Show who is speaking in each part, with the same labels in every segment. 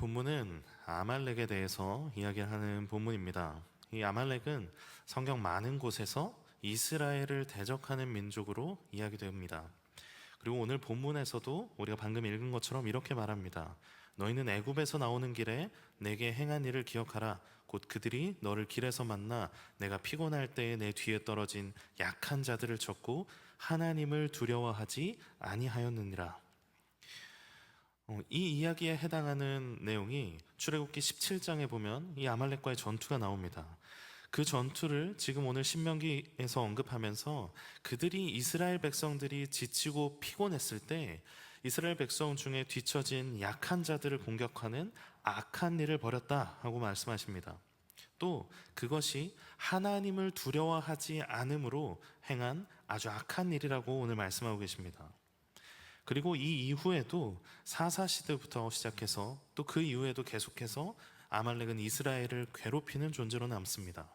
Speaker 1: 본문은 아말렉에 대해서 이야기하는 본문입니다. 이 아말렉은 성경 많은 곳에서 이스라엘을 대적하는 민족으로 이야기됩니다. 그리고 오늘 본문에서도 우리가 방금 읽은 것처럼 이렇게 말합니다. 너희는 애굽에서 나오는 길에 내게 행한 일을 기억하라. 곧 그들이 너를 길에서 만나 내가 피곤할 때에 내 뒤에 떨어진 약한 자들을 쳤고 하나님을 두려워하지 아니하였느니라. 어, 이 이야기에 해당하는 내용이 출애굽기 17장에 보면 이 아말렉과의 전투가 나옵니다. 그 전투를 지금 오늘 신명기에서 언급하면서 그들이 이스라엘 백성들이 지치고 피곤했을 때 이스라엘 백성 중에 뒤처진 약한 자들을 공격하는 악한 일을 벌였다 하고 말씀하십니다. 또 그것이 하나님을 두려워하지 않음으로 행한 아주 악한 일이라고 오늘 말씀하고 계십니다. 그리고 이 이후에도 사사 시대부터 시작해서 또 그 이후에도 계속해서 아말렉은 이스라엘을 괴롭히는 존재로 남습니다.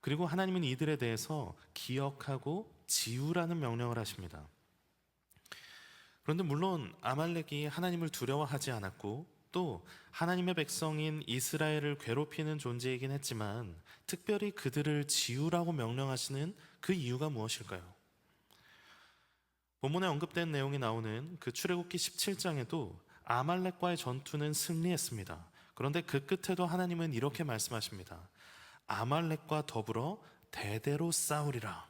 Speaker 1: 그리고 하나님은 이들에 대해서 기억하고 지우라는 명령을 하십니다. 그런데 물론 아말렉이 하나님을 두려워하지 않았고 또 하나님의 백성인 이스라엘을 괴롭히는 존재이긴 했지만 특별히 그들을 지우라고 명령하시는 그 이유가 무엇일까요? 본문에 언급된 내용이 나오는 그 출애굽기 17장에도 아말렉과의 전투는 승리했습니다. 그런데 그 끝에도 하나님은 이렇게 말씀하십니다. 아말렉과 더불어 대대로 싸우리라.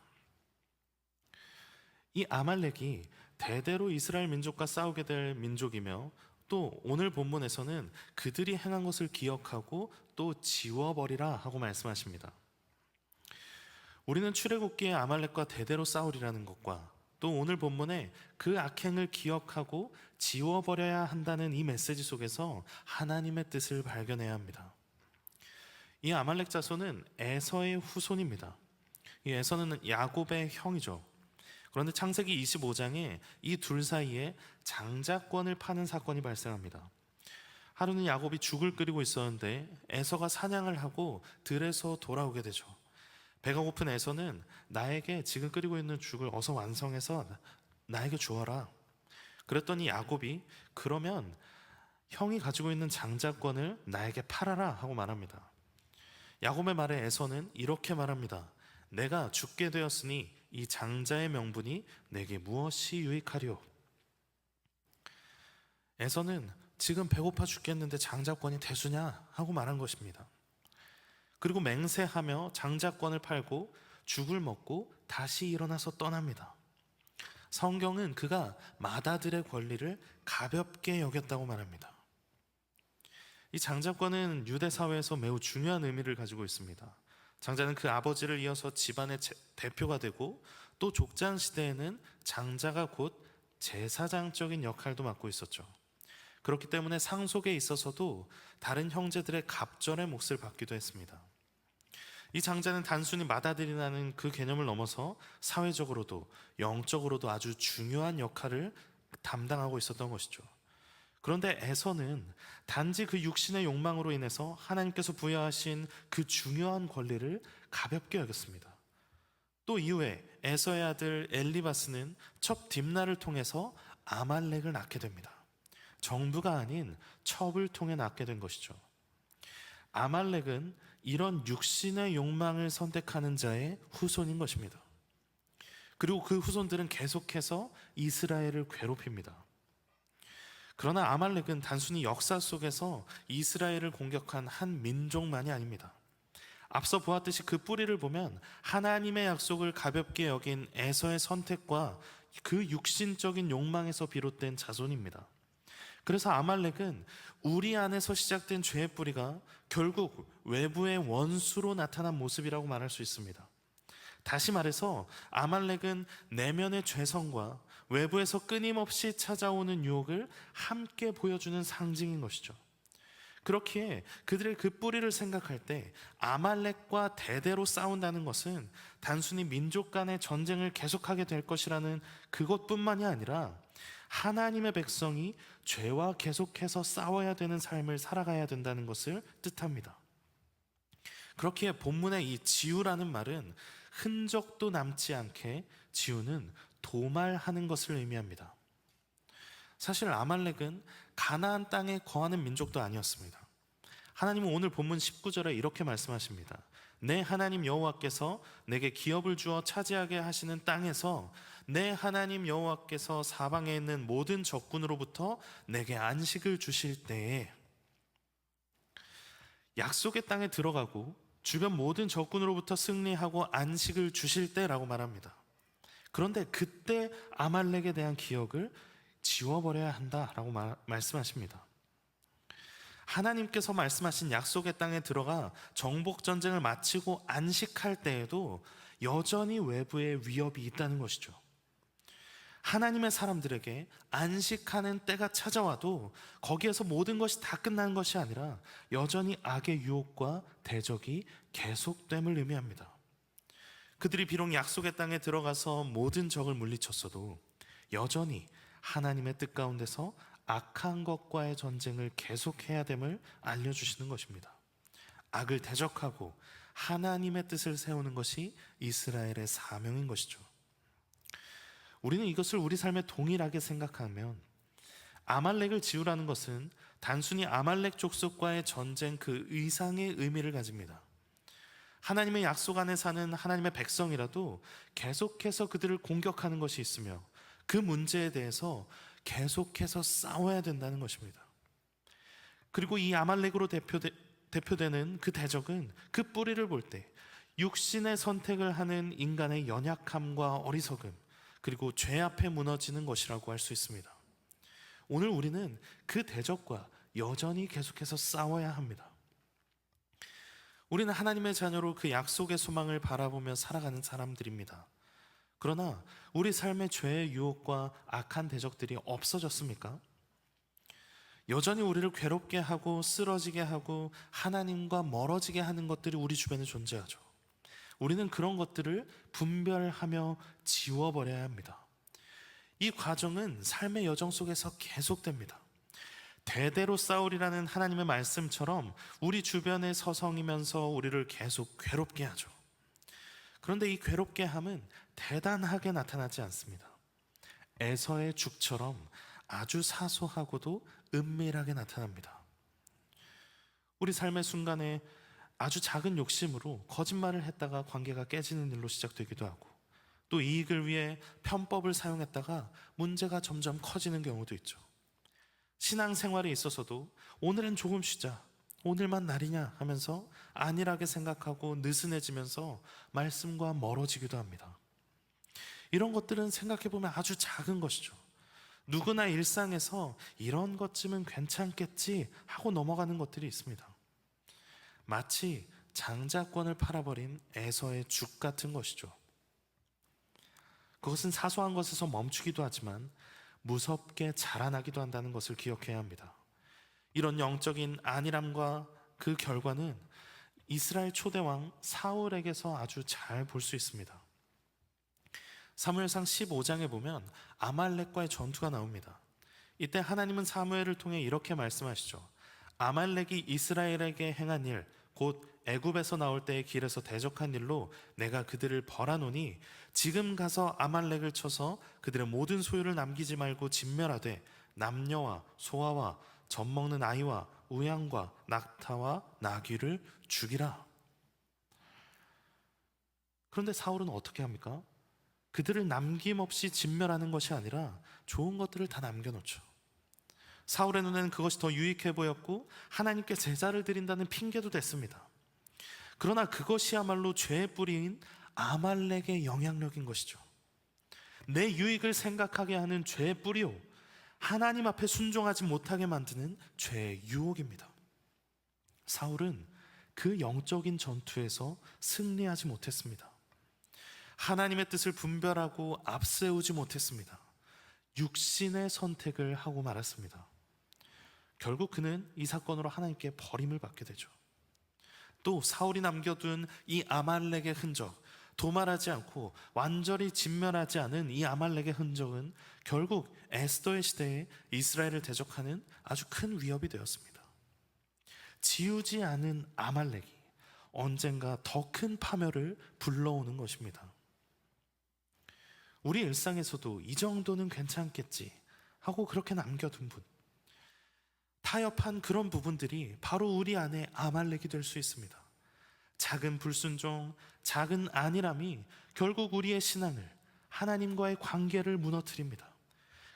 Speaker 1: 이 아말렉이 대대로 이스라엘 민족과 싸우게 될 민족이며 또 오늘 본문에서는 그들이 행한 것을 기억하고 또 지워버리라 하고 말씀하십니다. 우리는 출애굽기에 아말렉과 대대로 싸우리라는 것과 또 오늘 본문에 그 악행을 기억하고 지워버려야 한다는 이 메시지 속에서 하나님의 뜻을 발견해야 합니다. 이 아말렉 자손은 에서의 후손입니다. 이 에서는 야곱의 형이죠. 그런데 창세기 25장에 이 둘 사이에 장자권을 파는 사건이 발생합니다. 하루는 야곱이 죽을 끓이고 있었는데 에서가 사냥을 하고 들에서 돌아오게 되죠. 배가 고픈 에서는 나에게 지금 끓이고 있는 죽을 어서 완성해서 나에게 주어라. 그랬더니 야곱이 그러면 형이 가지고 있는 장자권을 나에게 팔아라 하고 말합니다. 야곱의 말에 에서는 이렇게 말합니다. 내가 죽게 되었으니 이 장자의 명분이 내게 무엇이 유익하리오? 에서는 지금 배고파 죽겠는데 장자권이 대수냐 하고 말한 것입니다. 그리고 맹세하며 장자권을 팔고 죽을 먹고 다시 일어나서 떠납니다. 성경은 그가 마다들의 권리를 가볍게 여겼다고 말합니다. 이 장자권은 유대 사회에서 매우 중요한 의미를 가지고 있습니다. 장자는 그 아버지를 이어서 집안의 제- 대표가 되고 또 족장 시대에는 장자가 곧 제사장적인 역할도 맡고 있었죠. 그렇기 때문에 상속에 있어서도 다른 형제들의 갑절의 몫을 받기도 했습니다. 이 장자는 단순히 맏아들이라는 그 개념을 넘어서 사회적으로도 영적으로도 아주 중요한 역할을 담당하고 있었던 것이죠. 그런데 에서는 단지 그 육신의 욕망으로 인해서 하나님께서 부여하신 그 중요한 권리를 가볍게 여겼습니다. 또 이후에 에서의 아들 엘리바스는 첩 딥나를 통해서 아말렉을 낳게 됩니다. 정부가 아닌 첩을 통해 낳게 된 것이죠. 아말렉은 이런 육신의 욕망을 선택하는 자의 후손인 것입니다. 그리고 그 후손들은 계속해서 이스라엘을 괴롭힙니다. 그러나 아말렉은 단순히 역사 속에서 이스라엘을 공격한 한 민족만이 아닙니다. 앞서 보았듯이 그 뿌리를 보면 하나님의 약속을 가볍게 여긴 에서의 선택과 그 육신적인 욕망에서 비롯된 자손입니다. 그래서 아말렉은 우리 안에서 시작된 죄의 뿌리가 결국 외부의 원수로 나타난 모습이라고 말할 수 있습니다. 다시 말해서 아말렉은 내면의 죄성과 외부에서 끊임없이 찾아오는 유혹을 함께 보여주는 상징인 것이죠. 그렇기에 그들의 그 뿌리를 생각할 때 아말렉과 대대로 싸운다는 것은 단순히 민족 간의 전쟁을 계속하게 될 것이라는 그것뿐만이 아니라 하나님의 백성이 죄와 계속해서 싸워야 되는 삶을 살아가야 된다는 것을 뜻합니다. 그렇기에 본문의 이 지우라는 말은 흔적도 남지 않게 지우는 도말하는 것을 의미합니다. 사실 아말렉은 가나안 땅에 거하는 민족도 아니었습니다. 하나님은 오늘 본문 19절에 이렇게 말씀하십니다. 내 하나님 여호와께서 내게 기업을 주어 차지하게 하시는 땅에서 내 하나님 여호와께서 사방에 있는 모든 적군으로부터 내게 안식을 주실 때에 약속의 땅에 들어가고 주변 모든 적군으로부터 승리하고 안식을 주실 때라고 말합니다. 그런데 그때 아말렉에 대한 기억을 지워버려야 한다라고 말, 말씀하십니다. 하나님께서 말씀하신 약속의 땅에 들어가 정복 전쟁을 마치고 안식할 때에도 여전히 외부의 위협이 있다는 것이죠. 하나님의 사람들에게 안식하는 때가 찾아와도 거기에서 모든 것이 다 끝나는 것이 아니라 여전히 악의 유혹과 대적이 계속됨을 의미합니다. 그들이 비록 약속의 땅에 들어가서 모든 적을 물리쳤어도 여전히 하나님의 뜻 가운데서 악한 것과의 전쟁을 계속해야 됨을 알려주시는 것입니다. 악을 대적하고 하나님의 뜻을 세우는 것이 이스라엘의 사명인 것이죠. 우리는 이것을 우리 삶에 동일하게 생각하면 아말렉을 지우라는 것은 단순히 아말렉 족속과의 전쟁 그 이상의 의미를 가집니다. 하나님의 약속 안에 사는 하나님의 백성이라도 계속해서 그들을 공격하는 것이 있으며 그 문제에 대해서 계속해서 싸워야 된다는 것입니다. 그리고 이 아말렉으로 대표되, 대표되는 그 대적은 그 뿌리를 볼 때 육신의 선택을 하는 인간의 연약함과 어리석음 그리고 죄 앞에 무너지는 것이라고 할 수 있습니다. 오늘 우리는 그 대적과 여전히 계속해서 싸워야 합니다. 우리는 하나님의 자녀로 그 약속의 소망을 바라보며 살아가는 사람들입니다. 그러나 우리 삶의 죄의 유혹과 악한 대적들이 없어졌습니까? 여전히 우리를 괴롭게 하고 쓰러지게 하고 하나님과 멀어지게 하는 것들이 우리 주변에 존재하죠. 우리는 그런 것들을 분별하며 지워버려야 합니다. 이 과정은 삶의 여정 속에서 계속됩니다. 대대로 싸우리라는 하나님의 말씀처럼 우리 주변에 서성이면서 우리를 계속 괴롭게 하죠. 그런데 이 괴롭게 함은 대단하게 나타나지 않습니다. 에서의 죽처럼 아주 사소하고도 은밀하게 나타납니다. 우리 삶의 순간에 아주 작은 욕심으로 거짓말을 했다가 관계가 깨지는 일로 시작되기도 하고 또 이익을 위해 편법을 사용했다가 문제가 점점 커지는 경우도 있죠. 신앙생활에 있어서도 오늘은 조금 쉬자. 오늘만 날이냐 하면서 안일하게 생각하고 느슨해지면서 말씀과 멀어지기도 합니다. 이런 것들은 생각해 보면 아주 작은 것이죠. 누구나 일상에서 이런 것쯤은 괜찮겠지 하고 넘어가는 것들이 있습니다. 마치 장자권을 팔아버린 에서의 죽 같은 것이죠. 그것은 사소한 것에서 멈추기도 하지만 무섭게 자라나기도 한다는 것을 기억해야 합니다. 이런 영적인 안일함과 그 결과는 이스라엘 초대왕 사울에게서 아주 잘 볼 수 있습니다. 사무엘상 15장에 보면 아말렉과의 전투가 나옵니다. 이때 하나님은 사무엘을 통해 이렇게 말씀하시죠. 아말렉이 이스라엘에게 행한 일, 곧 애굽에서 나올 때의 길에서 대적한 일로 내가 그들을 벌하노니 지금 가서 아말렉을 쳐서 그들의 모든 소유를 남기지 말고 진멸하되 남녀와 소아와 젖 먹는 아이와 우양과 낙타와 나귀를 죽이라. 그런데 사울은 어떻게 합니까? 그들을 남김없이 진멸하는 것이 아니라 좋은 것들을 다 남겨놓죠. 사울의 눈에는 그것이 더 유익해 보였고 하나님께 제사를 드린다는 핑계도 됐습니다. 그러나 그것이야말로 죄의 뿌리인 아말렉의 영향력인 것이죠. 내 유익을 생각하게 하는 죄의 뿌리요. 하나님 앞에 순종하지 못하게 만드는 죄의 유혹입니다. 사울은 그 영적인 전투에서 승리하지 못했습니다. 하나님의 뜻을 분별하고 앞세우지 못했습니다. 육신의 선택을 하고 말았습니다. 결국 그는 이 사건으로 하나님께 버림을 받게 되죠. 또 사울이 남겨둔 이 아말렉의 흔적, 도말하지 않고 완전히 진멸하지 않은 이 아말렉의 흔적은 결국 에스더의 시대에 이스라엘을 대적하는 아주 큰 위협이 되었습니다. 지우지 않은 아말렉이 언젠가 더 큰 파멸을 불러오는 것입니다. 우리 일상에서도 이 정도는 괜찮겠지 하고 그렇게 남겨둔 분. 타협한 그런 부분들이 바로 우리 안에 아말렉이 될 수 있습니다. 작은 불순종, 작은 안일함이 결국 우리의 신앙을 하나님과의 관계를 무너뜨립니다.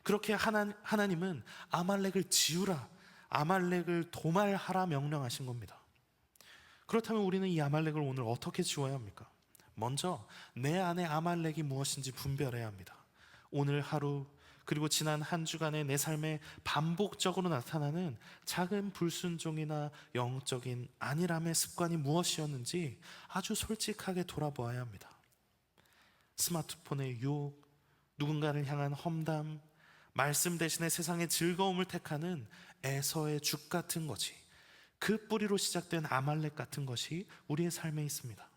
Speaker 1: 그렇게 하나, 하나님은 아말렉을 지우라, 아말렉을 도말하라 명령하신 겁니다. 그렇다면 우리는 이 아말렉을 오늘 어떻게 지워야 합니까? 먼저 내 안에 아말렉이 무엇인지 분별해야 합니다. 오늘 하루 그리고 지난 한 주간의 내 삶에 반복적으로 나타나는 작은 불순종이나 영적인 안일함의 습관이 무엇이었는지 아주 솔직하게 돌아보아야 합니다. 스마트폰의 유혹, 누군가를 향한 험담, 말씀 대신에 세상의 즐거움을 택하는 에서의 죽 같은 것이 그 뿌리로 시작된 아말렉 같은 것이 우리의 삶에 있습니다.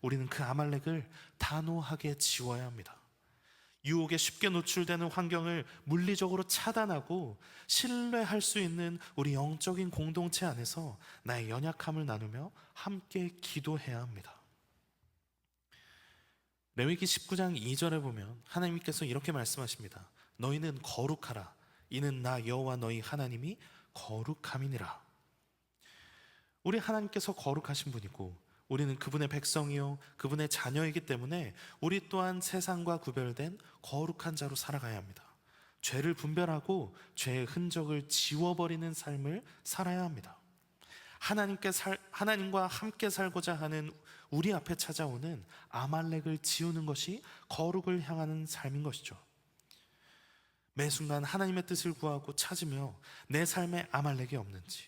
Speaker 1: 우리는 그 아말렉을 단호하게 지워야 합니다. 유혹에 쉽게 노출되는 환경을 물리적으로 차단하고 신뢰할 수 있는 우리 영적인 공동체 안에서 나의 연약함을 나누며 함께 기도해야 합니다. 레위기 19장 2절에 보면 하나님께서 이렇게 말씀하십니다. 너희는 거룩하라. 이는 나 여호와 너희 하나님이 거룩함이니라. 우리 하나님께서 거룩하신 분이고 우리는 그분의 백성이요 그분의 자녀이기 때문에 우리 또한 세상과 구별된 거룩한 자로 살아가야 합니다. 죄를 분별하고 죄의 흔적을 지워버리는 삶을 살아야 합니다. 하나님께 살, 하나님과 함께 살고자 하는 우리 앞에 찾아오는 아말렉을 지우는 것이 거룩을 향하는 삶인 것이죠. 매 순간 하나님의 뜻을 구하고 찾으며 내 삶에 아말렉이 없는지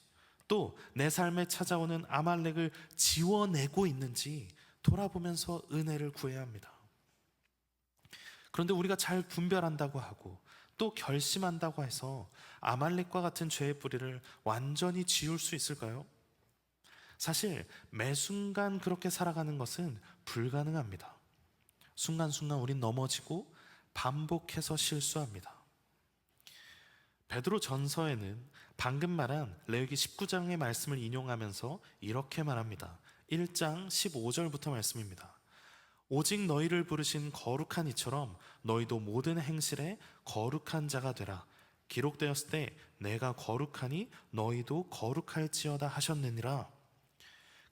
Speaker 1: 또 내 삶에 찾아오는 아말렉을 지워내고 있는지 돌아보면서 은혜를 구해야 합니다. 그런데 우리가 잘 분별한다고 하고 또 결심한다고 해서 아말렉과 같은 죄의 뿌리를 완전히 지울 수 있을까요? 사실 매 순간 그렇게 살아가는 것은 불가능합니다. 순간순간 우린 넘어지고 반복해서 실수합니다. 베드로 전서에는 방금 말한 레위기 19장의 말씀을 인용하면서 이렇게 말합니다. 1장 15절부터 말씀입니다. 오직 너희를 부르신 거룩한 이처럼 너희도 모든 행실에 거룩한 자가 되라. 기록되었을 때 내가 거룩하니 너희도 거룩할지어다 하셨느니라.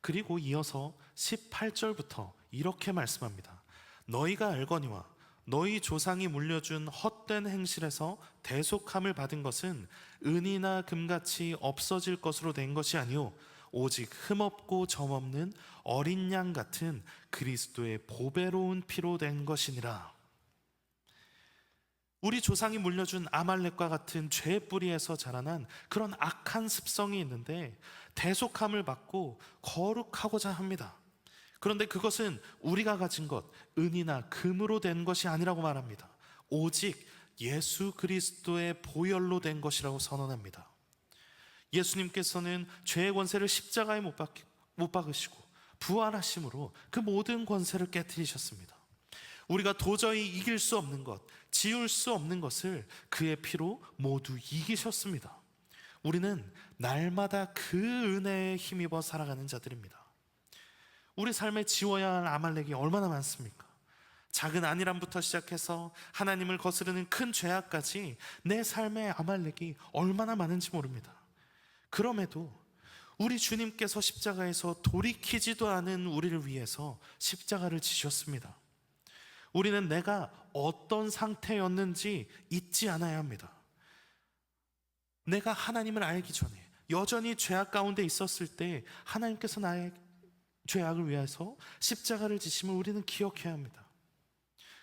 Speaker 1: 그리고 이어서 18절부터 이렇게 말씀합니다. 너희가 알거니와 너희 조상이 물려준 헛된 행실에서 대속함을 받은 것은 은이나 금같이 없어질 것으로 된 것이 아니요 오직 흠없고 점없는 어린 양 같은 그리스도의 보배로운 피로 된 것이니라. 우리 조상이 물려준 아말렉과 같은 죄의 뿌리에서 자라난 그런 악한 습성이 있는데 대속함을 받고 거룩하고자 합니다. 그런데 그것은 우리가 가진 것, 은이나 금으로 된 것이 아니라고 말합니다. 오직 예수 그리스도의 보혈로 된 것이라고 선언합니다. 예수님께서는 죄의 권세를 십자가에 못, 박, 못 박으시고 부활하심으로 그 모든 권세를 깨뜨리셨습니다. 우리가 도저히 이길 수 없는 것, 지울 수 없는 것을 그의 피로 모두 이기셨습니다. 우리는 날마다 그 은혜에 힘입어 살아가는 자들입니다. 우리 삶에 지워야 할 아말렉이 얼마나 많습니까? 작은 안일함부터 시작해서 하나님을 거스르는 큰 죄악까지 내 삶의 아말렉이 얼마나 많은지 모릅니다. 그럼에도 우리 주님께서 십자가에서 돌이키지도 않은 우리를 위해서 십자가를 지셨습니다. 우리는 내가 어떤 상태였는지 잊지 않아야 합니다. 내가 하나님을 알기 전에 여전히 죄악 가운데 있었을 때 하나님께서 나의 죄악을 위해서 십자가를 지심을 우리는 기억해야 합니다.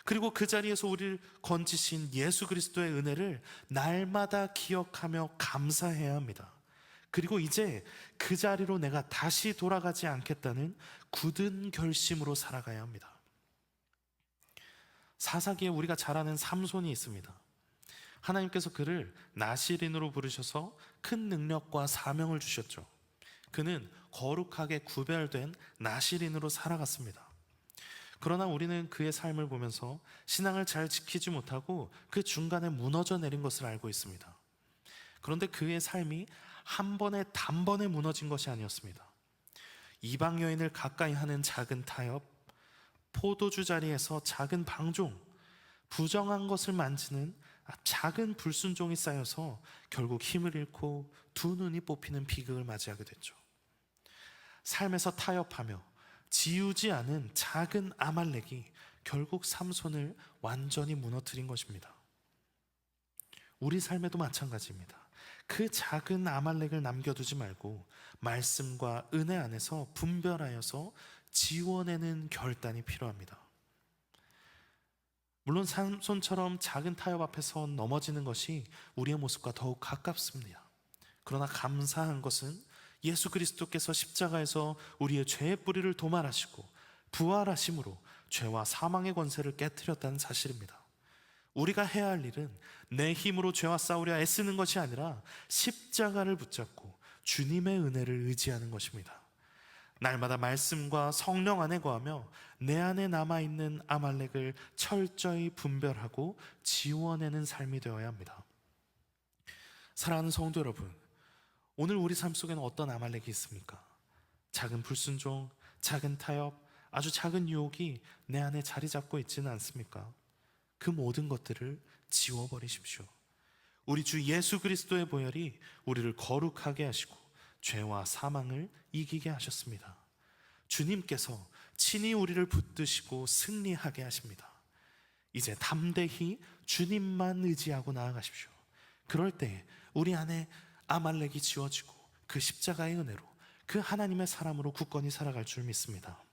Speaker 1: 그리고 그 자리에서 우리를 건지신 예수 그리스도의 은혜를 날마다 기억하며 감사해야 합니다. 그리고 이제 그 자리로 내가 다시 돌아가지 않겠다는 굳은 결심으로 살아가야 합니다. 사사기에 우리가 잘 아는 삼손이 있습니다. 하나님께서 그를 나시린으로 부르셔서 큰 능력과 사명을 주셨죠. 그는 거룩하게 구별된 나시린으로 살아갔습니다. 그러나 우리는 그의 삶을 보면서 신앙을 잘 지키지 못하고 그 중간에 무너져 내린 것을 알고 있습니다. 그런데 그의 삶이 한 번에 단번에 무너진 것이 아니었습니다. 이방 여인을 가까이 하는 작은 타협, 포도주 자리에서 작은 방종, 부정한 것을 만지는 작은 불순종이 쌓여서 결국 힘을 잃고 두 눈이 뽑히는 비극을 맞이하게 됐죠. 삶에서 타협하며 지우지 않은 작은 아말렉이 결국 삼손을 완전히 무너뜨린 것입니다. 우리 삶에도 마찬가지입니다. 그 작은 아말렉을 남겨두지 말고 말씀과 은혜 안에서 분별하여서 지워내는 결단이 필요합니다. 물론 삼손처럼 작은 타협 앞에서 넘어지는 것이 우리의 모습과 더욱 가깝습니다. 그러나 감사한 것은 예수 그리스도께서 십자가에서 우리의 죄의 뿌리를 도말하시고 부활하심으로 죄와 사망의 권세를 깨뜨렸다는 사실입니다. 우리가 해야 할 일은 내 힘으로 죄와 싸우려 애쓰는 것이 아니라 십자가를 붙잡고 주님의 은혜를 의지하는 것입니다. 날마다 말씀과 성령 안에 거하며 내 안에 남아 있는 아말렉을 철저히 분별하고 지워내는 삶이 되어야 합니다. 사랑하는 성도 여러분, 오늘 우리 삶 속에는 어떤 아말렉이 있습니까? 작은 불순종, 작은 타협, 아주 작은 유혹이 내 안에 자리 잡고 있지는 않습니까? 그 모든 것들을 지워버리십시오. 우리 주 예수 그리스도의 보혈이 우리를 거룩하게 하시고 죄와 사망을 이기게 하셨습니다. 주님께서 친히 우리를 붙드시고 승리하게 하십니다. 이제 담대히 주님만 의지하고 나아가십시오. 그럴 때 우리 안에 아말렉이 지워지고 그 십자가의 은혜로 그 하나님의 사람으로 굳건히 살아갈 줄 믿습니다.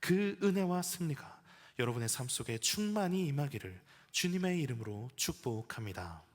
Speaker 1: 그 은혜와 승리가 여러분의 삶 속에 충만히 임하기를 주님의 이름으로 축복합니다.